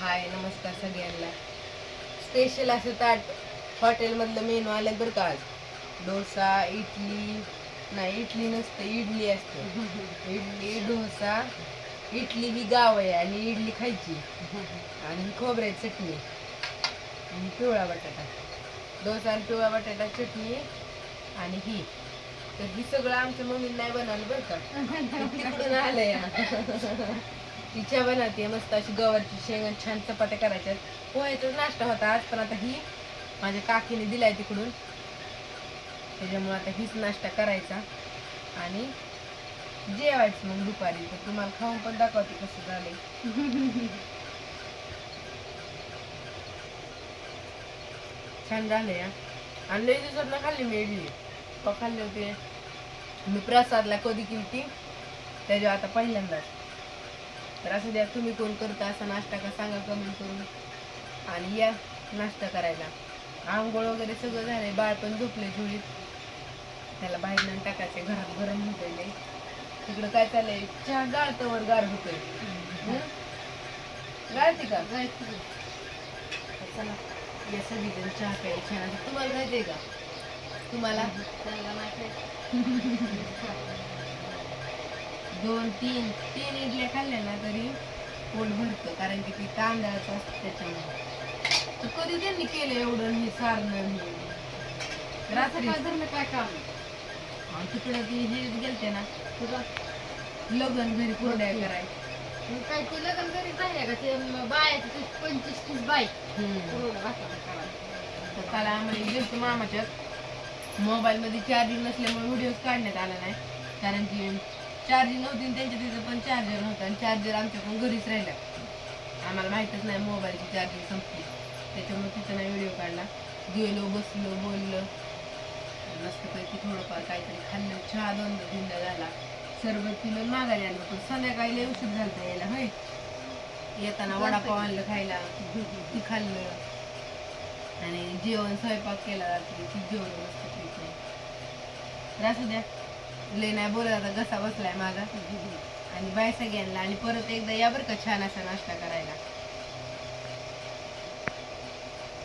हाय नमस्कार सगळ्यांना. स्पेशल असं ताट हॉटेलमधलं मेनू आलं बरं का आज. डोसा इडली नाही इडली नसते इडली असते. इडली डोसा इडली ही गाव आहे आणि इडली खायची. आणि खोबऱ्याची चटणी. आणि पिवळा बटाटा. डोसा आणि पिवळा बटाटा चटणी आणि ही. तर ही सगळं आमच्या मम्मीने नाही बनवलं बरं का. तिकडून ती तिच्या बनवते मस्त अशी गव्हाची शेंग छान चपात्या करायच्या पोह्याचाच नाश्ता होता आज पण आता ही माझ्या काकीने दिलाय तिकडून. त्याच्यामुळे आता हीच नाश्ता करायचा. आणि जेवायचं मग दुपारी. तर तुम्हाला खाऊन पण दाखवते कसं झालंय. छान झालंय आणि लई दिवसात खाल्ली मी इडली. खाल्ले खाल्ली होती. मी प्रसादला कधी केली त्याच्या आता पहिल्यांदाच. तर असं द्या तुम्ही कोण करता असा नाश्ता का सांगा कमेंट करून. आणि या नाश्ता करायला. आंघोळ वगैरे सगळं झालंय बाळ पण झोपले झुळीत त्याला बाहेर नेऊन टाकायचे घरात गरम होतंय तिकडं काय चाललंय? चहा गाळतं वर गार होतोय. हं? गाळते का? तर चला या सगळीजण चहा प्यायला छान तुम्हाला खायचंय का? तुम्हाला? दोन तीन तीन इडल्या खाल्ल्या ना तरी पोट भरतं कारण की ती तांदळाचं असतं त्याच्यामुळे. तर कधी त्यांनी केलं एवढं हे सारणं हे? रात्री काय काम? तिकडं ती हे गेलते ना लग्न घरी कोरड्या कराय काय ते लग्न घरी झाले का? ते बायाचे ते पंचवीस तीस बाई. वाटतं करायला. तर काल आम्हाला गेलतो मामाच्यात मोबाईल मध्ये चार्जिंग नसल्यामुळे व्हिडिओ काढण्यात आला नाही. कारण की चार्जिंग नव्हती आणि त्यांच्या तिथं पण चार्जर नव्हतं आणि चार्जर आमच्याकडून घरीच राहिला. आम्हाला माहीतच नाही मोबाईलची चार्जिंग संपली. त्याच्यामुळे तिथं नाही व्हिडिओ काढला. गेलो बसलो बोललो. मस्तपैकी थोडंफार काहीतरी खाल्लं चहा दोन धिंडा झाला. सरबत पिलं आणि माघारी आलो. पण संध्याकाळी लय उशीर झालता यायला होय? येताना वडापाव आणलं खायला ती खाल्लं. आणि जेवण स्वयंपाक केला रात्री. ती जेवण मस्त असू द्या. लय नाही आता घसा बसलाय माझा आणि बाय सगळ्यांना आणि परत एकदा या बरं का छान असा नाश्ता करायला.